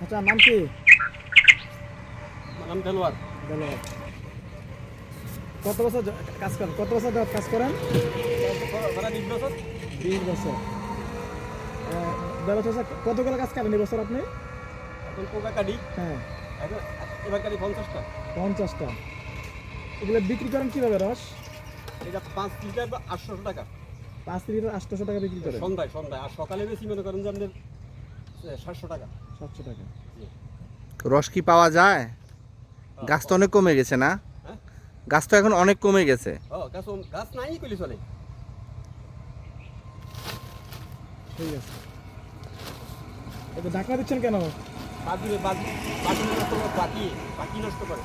চাচা নাম কি? নাম দেলোয়ার। ধন্যবাদ কত বছর কাজ করেন? কত বছর কাজ করেন? বিশ বছর। বিশ বছর। দেড় চাচা কতগুলো কাজ করেন এই বছর আপনি? এখন পোকা কাটি হ্যাঁ। এবার কাটি পঞ্চাশটা। পঞ্চাশটা। এগুলো বিক্রি করেন কীভাবে রস? এটা পাঁচ লিটার বা আটশো টাকা। পাঁচ লিটার আটশোশো টাকা বিক্রি করেন? সন্ধ্যায় সন্ধ্যায়। আর সকালে বেশি মনে করেন যে আপনার সাতশো টাকা। সাতশো টাকা। রস কি পাওয়া যায়? গাছ তো অনেক কমে গেছে না? হ্যাঁ? গাছ তো এখন অনেক কমে গেছে। ও গাছ নাই কইলে চলে। ঠিক আছে। এটা ঢাকনা দিচ্ছেন কেন? বাকি বাকি নষ্ট করে।